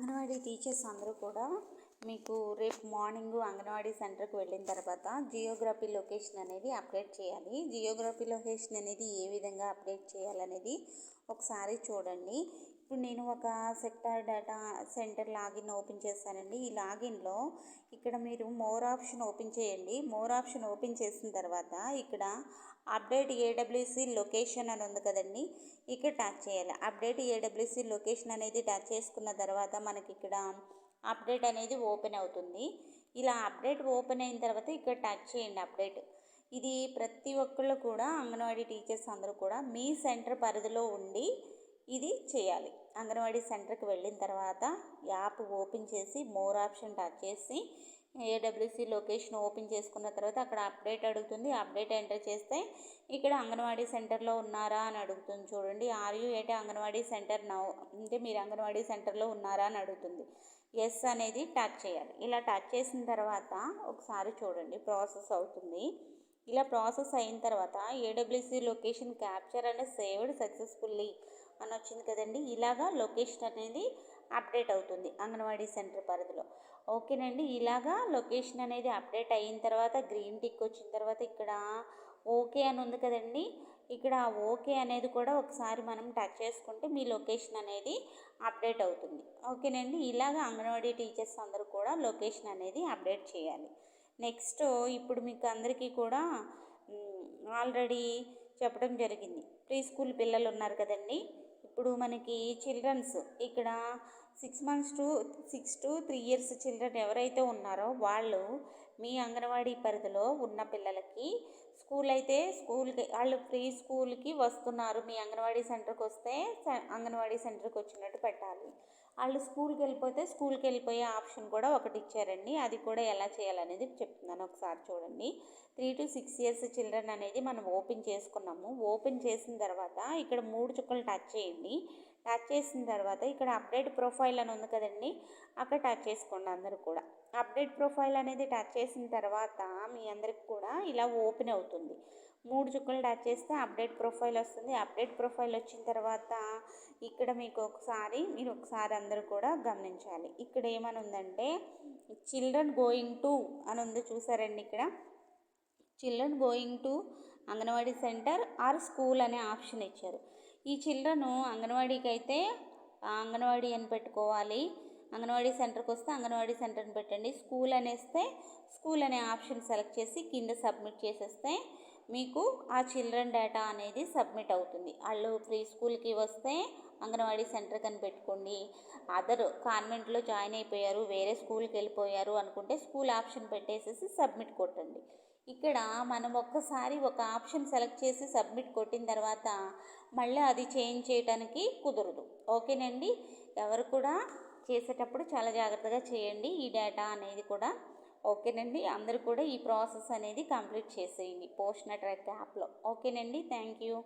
Anganwadi teachers అందరూ కూడా మీకు రేపు మార్నింగ్ అంగన్వాడీ సెంటర్కి వెళ్ళిన తర్వాత జియోగ్రఫీ లొకేషన్ అనేది అప్డేట్ చేయాలి. జియోగ్రఫీ లొకేషన్ అనేది ఏ విధంగా అప్డేట్ చేయాలనేది ఒకసారి చూడండి. ఇప్పుడు నేను ఒక sector data centre login open చేస్తానండి. ఈ లాగిన్లో ఇక్కడ మీరు మోర్ ఆప్షన్ ఓపెన్ చేయండి. మోర్ ఆప్షన్ ఓపెన్ చేసిన తర్వాత ఇక్కడ అప్డేట్ ఏడబ్ల్యూసి లొకేషన్ అని ఉంది కదండి. ఇక్కడ ట్యాచ్ చేయాలి. అప్డేట్ ఏడబ్ల్యూసి లొకేషన్ అనేది ట్యాచ్ చేసుకున్న తర్వాత మనకి ఇక్కడ అప్డేట్ అనేది ఓపెన్ అవుతుంది. ఇలా అప్డేట్ ఓపెన్ అయిన తర్వాత ఇక్కడ టచ్ చేయండి అప్డేట్ ఇది ప్రతి ఒక్కళ్ళు కూడా అంగన్వాడీ టీచర్స్ అందరూ కూడా మీ సెంటర్ పరిధిలో ఉండి ఇది చేయాలి. అంగన్వాడీ సెంటర్కి వెళ్ళిన తర్వాత యాప్ ఓపెన్ చేసి మోర్ ఆప్షన్ టచ్ చేసి ఏడబ్ల్యూసి లొకేషన్ ఓపెన్ చేసుకున్న తర్వాత అక్కడ అప్డేట్ అడుగుతుంది. అప్డేట్ ఎంటర్ చేస్తే ఇక్కడ అంగన్వాడీ సెంటర్లో ఉన్నారా అని అడుగుతుంది చూడండి. ఆర్ యూ ఏటే అంగన్వాడీ సెంటర్ నౌ అంటే మీరు అంగన్వాడీ సెంటర్లో ఉన్నారా అని అడుగుతుంది. ఎస్ అనేది టచ్ చేయాలి. ఇలా టచ్ చేసిన తర్వాత ఒకసారి చూడండి. ప్రాసెస్ అవుతుంది. ఇలా ప్రాసెస్ అయిన తర్వాత AWC location capture and saved successfully అని వచ్చింది కదండి. ఇలాగా లొకేషన్ అనేది అప్డేట్ అవుతుంది అంగన్వాడీ సెంటర్ పరిధిలో. ఓకేనండి. ఇలాగా లొకేషన్ అనేది అప్డేట్ అయిన తర్వాత గ్రీన్ టిక్ వచ్చిన తర్వాత ఇక్కడ ఓకే అని ఉంది కదండి. ఇక్కడ ఓకే అనేది కూడా ఒకసారి మనం టచ్ చేసుకుంటే మీ లొకేషన్ అనేది అప్డేట్ అవుతుంది. ఓకేనండి. ఇలాగ అంగన్వాడీ టీచర్స్ అందరూ కూడా లొకేషన్ అనేది అప్డేట్ చేయాలి. నెక్స్ట్ ఇప్పుడు మీకు అందరికీ కూడా ఆల్రెడీ చెప్పడం జరిగింది. ప్రీ స్కూల్ పిల్లలు ఉన్నారు కదండి. ఇప్పుడు మనకి చిల్డ్రన్స్ ఇక్కడ six months to six to three years children ఎవరైతే ఉన్నారో వాళ్ళు మీ అంగన్వాడీ పరిధిలో ఉన్న పిల్లలకి స్కూల్ అయితే స్కూల్కి వాళ్ళు ప్రీ స్కూల్కి వస్తున్నారు. మీ అంగన్వాడీ సెంటర్కి వస్తే అంగన్వాడీ సెంటర్కి వచ్చినట్టు పెట్టాలి. వాళ్ళు స్కూల్కి వెళ్ళిపోతే స్కూల్కి వెళ్ళిపోయే ఆప్షన్ కూడా ఒకటి ఇచ్చారండి. అది కూడా ఎలా చేయాలనేది చెప్తున్నాను ఒకసారి చూడండి. Three to six years children అనేది మనం ఓపెన్ చేసుకున్నాము. ఓపెన్ చేసిన తర్వాత ఇక్కడ మూడు చుక్కలు టచ్ చేయండి. టచ్ చేసిన తర్వాత ఇక్కడ అప్డేట్ ప్రొఫైల్ అని ఉంది కదండి అక్కడ టచ్ చేసుకోండి అందరూ కూడా. అప్డేట్ ప్రొఫైల్ అనేది టచ్ చేసిన తర్వాత మీ అందరికి కూడా ఇలా ఓపెన్ అవుతుంది. మూడు చుక్కలు టచ్ చేస్తే అప్డేట్ ప్రొఫైల్ వస్తుంది. అప్డేట్ ప్రొఫైల్ వచ్చిన తర్వాత ఇక్కడ మీకు ఒకసారి మీరు ఒకసారి అందరూ కూడా గమనించాలి. ఇక్కడ ఏమని ఉందంటే చిల్డ్రన్ గోయింగ్ టు అని ఉంది చూసారండి ఇక్కడ. Children going to anganwadi centre or school అనే ఆప్షన్ ఇచ్చారు. ఈ చిల్డ్రను అంగన్వాడీకి అయితే అంగన్వాడీ అని పెట్టుకోవాలి. అంగన్వాడీ సెంటర్కి వస్తే అంగన్వాడీ సెంటర్ని పెట్టండి. స్కూల్ అనేస్తే స్కూల్ అనే ఆప్షన్ సెలెక్ట్ చేసి కింద సబ్మిట్ చేసేస్తే మీకు ఆ చిల్డ్రన్ డేటా అనేది సబ్మిట్ అవుతుంది. వాళ్ళు ప్రీ స్కూల్కి వస్తే అంగన్వాడీ సెంటర్ కని పెట్టుకోండి. అదర్ కాన్వెంట్లో జాయిన్ అయిపోయారు వేరే స్కూల్కి వెళ్ళిపోయారు అనుకుంటే స్కూల్ ఆప్షన్ పెట్టేసేసి సబ్మిట్ కొట్టండి. ఇక్కడ మనం ఒక్కసారి ఒక ఆప్షన్ సెలెక్ట్ చేసి సబ్మిట్ కొట్టిన తర్వాత మళ్ళీ అది చేంజ్ చేయడానికి కుదరదు. ఓకేనండి? ఎవరు కూడా చేసేటప్పుడు చాలా జాగ్రత్తగా చేయండి. ఈ డేటా అనేది కూడా ఓకేనండి? అందరూ కూడా ఈ ప్రాసెస్ అనేది కంప్లీట్ చేసేయండి పోస్ట్ ట్రాక్ యాప్లో. ఓకేనండి? Thank you.